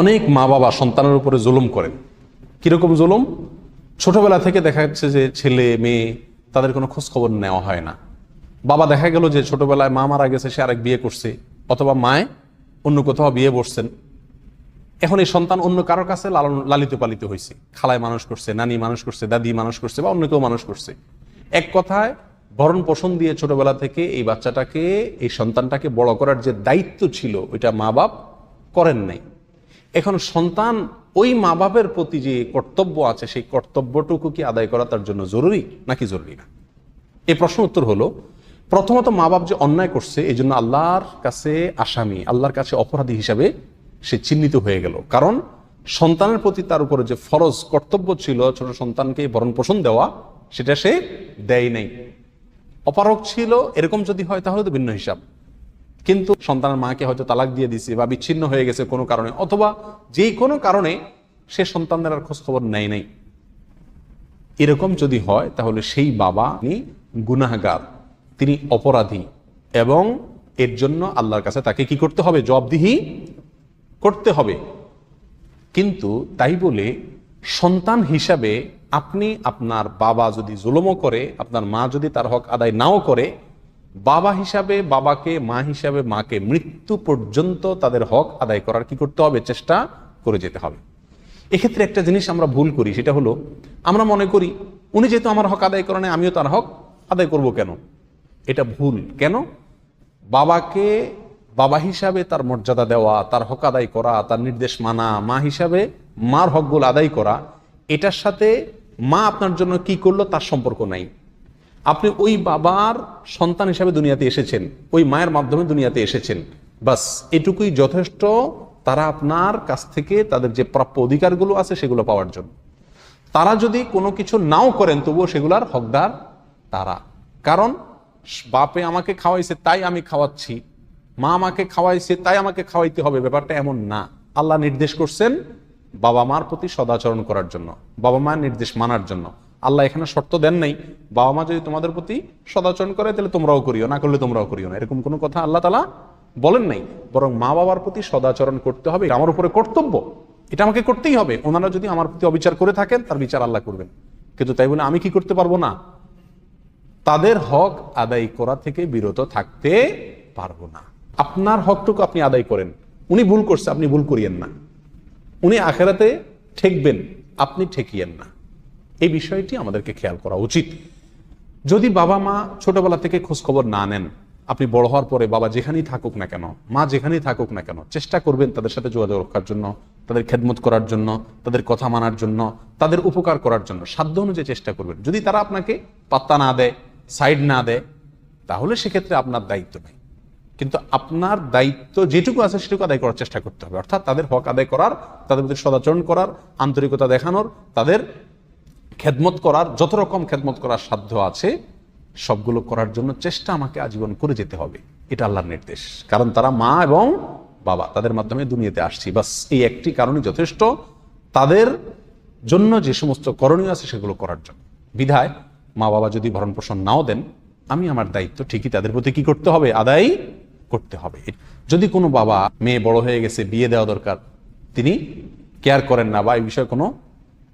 অনেক মা বাবা সন্তানের উপরে জুলুম করেন। কীরকম জুলুম? ছোটবেলা থেকে দেখা যাচ্ছে যে ছেলে, মেয়ে, তাদের কোনো খোঁজখবর নেওয়া হয় না। বাবা দেখা গেল যে ছোটবেলায় মা মারা গেছে, সে আরেক বিয়ে করছে, অথবা মায় অন্য কোথাও বিয়ে বসছেন। এখন এই সন্তান অন্য কারোর কাছে লালন, লালিত পালিত হয়েছে। খালায় মানুষ করছে, নানি মানুষ করছে, দাদি মানুষ করছে, বা অন্য কেউ মানুষ করছে। এক কথায়, ভরণ পোষণ দিয়ে ছোটবেলা থেকে এই বাচ্চাটাকে, এই সন্তানটাকে বড় করার যে দায়িত্ব ছিল, ওইটা মা বাপ করেন নাই। এখন সন্তান ওই মা বাপের প্রতি যে কর্তব্য আছে, সেই কর্তব্যটুকু কি আদায় করা তার জন্য জরুরি নাকি জরুরি না? এই প্রশ্ন উত্তর হলো, প্রথমত মা বাপ যে অন্যায় করছে, এই জন্য আল্লাহর কাছে আসামি, আল্লাহর কাছে অপরাধী হিসাবে সে চিহ্নিত হয়ে গেল। কারণ সন্তানের প্রতি তার উপরে যে ফরজ কর্তব্য ছিল, ছোট সন্তানকে ভরণ পোষণ দেওয়া, সেটা সে দেয় নাই। অপারক ছিল, এরকম যদি হয় তাহলে তো ভিন্ন হিসাব। কিন্তু সন্তানের মাকে হয়তো তালাক দিয়ে দিছে বা বিচ্ছিন্ন হয়ে গেছে কোনো কারণে, অথবা যেই কোনো কারণে সে সন্তানদের আর খোঁজ খবর নেয় নাই। এরকম যদি হয়, তাহলে সেই বাবা তিনি গুনাহগার, তিনি অপরাধী এবং এর জন্য আল্লাহর কাছে তাকে কি করতে হবে? জবাবদিহি করতে হবে। কিন্তু তাই বলে সন্তান হিসাবে আপনি আপনার বাবা যদি জুলমও করে, আপনার মা যদি তার হক আদায় নাও করে বাবা হিসাবে বাবাকে মা হিসাবে মাকে মৃত্যু পর্যন্ত তাদের হক আদায় করার কি করতে হবে? চেষ্টা করে যেতে হবে। এক্ষেত্রে একটা জিনিস আমরা ভুল করি সেটা হলো আমরা মনে করি উনি যেহেতু আমার হক আদায় করে নাই, আমিও তার হক আদায় করব কেন? এটা ভুল। কেন? বাবাকে বাবা হিসাবে তার মর্যাদা দেওয়া তার হক আদায় করা তার নির্দেশ মানা মা হিসাবে মার হকগুলো আদায় করা এটার সাথে মা আপনার জন্য কি করল? তার সম্পর্ক নাই। আপনি ওই বাবার সন্তান হিসাবে দুনিয়াতে এসেছেন, ওই মায়ের মাধ্যমে দুনিয়াতে এসেছেন। বাস, এটুকুই যথেষ্ট তারা আপনার কাছ থেকে তাদের যে প্রাপ্য অধিকারগুলো আছে সেগুলো পাওয়ার জন্য। তারা যদি কোনো কিছু নাও করেন, তবুও সেগুলার হকদার তারা। কারণ, বাপে আমাকে খাওয়াইছে, তাই আমি খাওয়াচ্ছি। মা আমাকে খাওয়াইছে, তাই আমাকে খাওয়াইতে হবে, ব্যাপারটা এমন না। আল্লাহ নির্দেশ করছেন বাবা মার প্রতি সদাচরণ করার জন্য বাবা মায়ের নির্দেশ মানার জন্য। আল্লাহ এখানে শর্ত দেন নাই। বাবা মা যদি তোমাদের প্রতি সদাচরণ করে, তাহলে তোমরাও করিও, না করলে তোমরাও করিও না। এরকম কোনো কথা আল্লাহ তালা বলেন নাই। বরং মা বাবার প্রতি সদাচরণ করতে হবে আমার উপরে কর্তব্য। এটা আমাকে করতেই হবে। ওনারা যদি আমার প্রতি অবিচার করে থাকেন, তার বিচার আল্লাহ করবেন। কিন্তু তাই বলে আমি কি করতে পারব না? তাদের হক আদায় করা থেকে বিরত থাকতে পারব না। আপনার হকটুকু আপনি আদায় করেন। উনি ভুল করছে, আপনি ভুল করিয়েন না। উনি আখেরাতে ঠেকবেন, আপনি ঠেকিয়েন না। এই বিষয়টি আমাদেরকে খেয়াল করা উচিত। যদি বাবা মা ছোটবেলা থেকে খোঁজ খবর না নেন, আপনি বড় হওয়ার পরে বাবা যেখানেই থাকুক না কেন, মা যেখানেই থাকুক না কেন, চেষ্টা করবেন তাদের সাথে যোগাযোগ রক্ষার জন্য, তাদের খেদমত করার জন্য, তাদের কথা মানার জন্য, তাদের উপকার করার জন্য, সাধ্য অনুযায়ী চেষ্টা করবেন। যদি তারা আপনাকে পাত্তা না দেয় সাইড না দেয়, তাহলে সেক্ষেত্রে আপনার দায়িত্ব নেই। কিন্তু আপনার দায়িত্ব যেটুকু আছে সেটুকু আদায় করার চেষ্টা করতে হবে। অর্থাৎ তাদের হক আদায় করার, তাদের প্রতি সদাচরণ করার, আন্তরিকতা দেখানোর, তাদের খেদমত করার, যত রকম খেদমত করার সাধ্য আছে, সবগুলো করার জন্য চেষ্টা আমাকে আজীবন করে যেতে হবে। এটা আল্লাহর নির্দেশ। কারণ তারা মা এবং বাবা, তাদের মাধ্যমে দুনিয়াতে আসছি। বাস, এই একটি কারণই যথেষ্ট। তাদের জন্য যে সমস্ত করণীয় আছে, সেগুলো করার জন্য। বিধায়, মা বাবা যদি ভরণ পোষণ নাও দেন, আমি আমার দায়িত্ব ঠিকই তাদের প্রতি কি করতে হবে? আদায় করতে হবে। যদি কোনো বাবা, মেয়ে বড় হয়ে গেছে, বিয়ে দেওয়া দরকার, তিনি কেয়ার করেন না বা এই বিষয়ে কোনো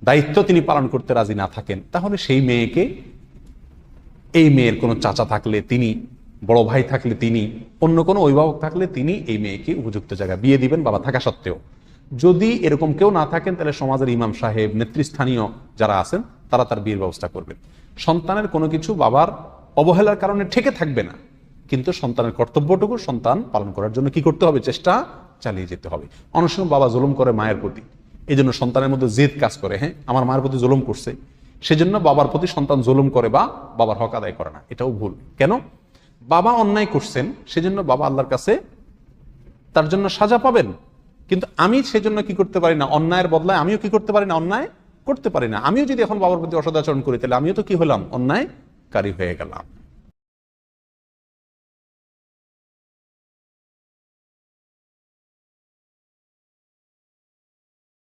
দায়িত্ব তিনি পালন করতে রাজি না থাকেন, তাহলে সেই মেয়েকে, এই মেয়ের কোনো চাচা থাকলে তিনি, বড় ভাই থাকলে তিনি, অন্য কোনো অভিভাবক থাকলে তিনি এই মেয়েকে উপযুক্ত জায়গায় বিয়ে দিবেন বাবা থাকা সত্ত্বেও। যদি এরকম কেউ না থাকেন, তাহলে সমাজের ইমাম সাহেব, নেতৃস্থানীয় যারা আছেন, তারা তার বিয়ের ব্যবস্থা করবেন। সন্তানের কোনো কিছু বাবার অবহেলার কারণে ঠেকে থাকবে না, কিন্তু সন্তানের কর্তব্যটুকু সন্তান পালন করার জন্য কি করতে হবে? চেষ্টা চালিয়ে যেতে হবে। অনেক সময় বাবা জুলুম করে মায়ের প্রতি। এই জন্য সন্তানের মধ্যে জেদ কাজ করে হ্যাঁ? আমার মায়ের প্রতি জুলুম করছে। সেজন্য বাবার প্রতি সন্তান জুলুম করে বা বাবার হক আদায় করে না। এটাও ভুল। কেন? বাবা অন্যায় করছেন, সেজন্য বাবা আল্লাহর কাছে তার জন্য সাজা পাবেন। কিন্তু আমি সেজন্য কি করতে পারি না? অন্যায়ের বদলায় আমিও কি করতে পারি না? অন্যায় করতে পারি না। আমিও যদি এখন বাবার প্রতি অসদাচরণ করি, তাহলে আমিও তো কি হলাম? অন্যায়কারী হয়ে গেলাম।